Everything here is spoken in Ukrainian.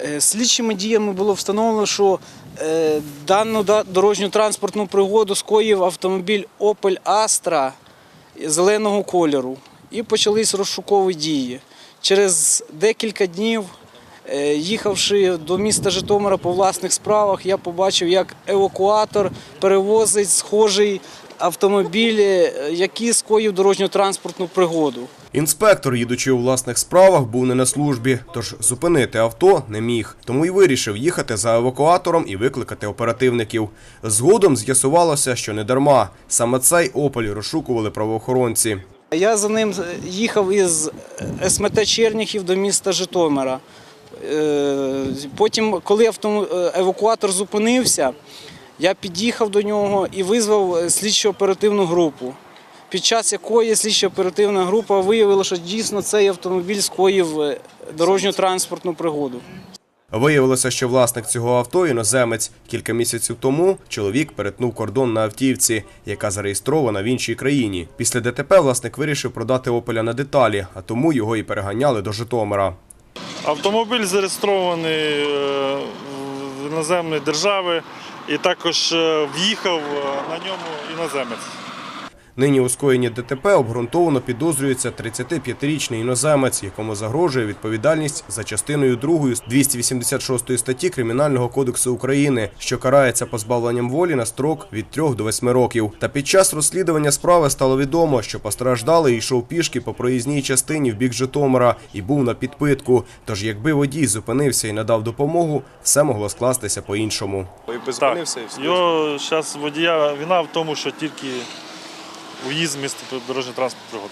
Е, Слідчими діями було встановлено, що е, дану дорожню транспортну пригоду скоїв автомобіль Opel Astra зеленого кольору. І почались розшукові дії. Через декілька днів, е, їхавши до міста Житомира по власних справах, я побачив, як евакуатор перевозить схожий автомобіль, е, який скоїв дорожньо-транспортну пригоду. Інспектор, їдучи у власних справах, був не на службі, тож зупинити авто не міг. Тому й вирішив їхати за евакуатором і викликати оперативників. Згодом з'ясувалося, що не дарма. Саме цей опель розшукували правоохоронці. Я за ним їхав із СМТ Черніхів до міста Житомира. Е, Потім, коли е, евакуатор зупинився, я під'їхав до нього і визвав е, слідчо-оперативну групу. Під час якої слідчо-оперативна група виявила, що дійсно цей автомобіль скоїв е, дорожньо-транспортну пригоду. Виявилося, що власник цього авто іноземець. Кілька місяців тому чоловік перетнув кордон на автівці, яка зареєстрована в іншій країні. Після ДТП власник вирішив продати опеля на деталі, а тому його і переганяли до Житомира. Автомобіль зареєстрований е, іноземної держави і також е, в'їхав е, на ньому іноземець. Нині у скоєнні ДТП обґрунтовано підозрюється 35-річний іноземець, якому загрожує відповідальність за частиною 2 286 статті Кримінального кодексу України, що карається позбавленням волі на строк від 3 до 8 років. Та під час розслідування справи стало відомо, що постраждалий йшов пішки по проїзній частині в бік Житомира і був на підпитку. Тож, якби водій зупинився і надав допомогу, все могло скластися по-іншому. Так, його зараз водія вина в тому, що тільки уїзд міста дорожньо транспорт пригод.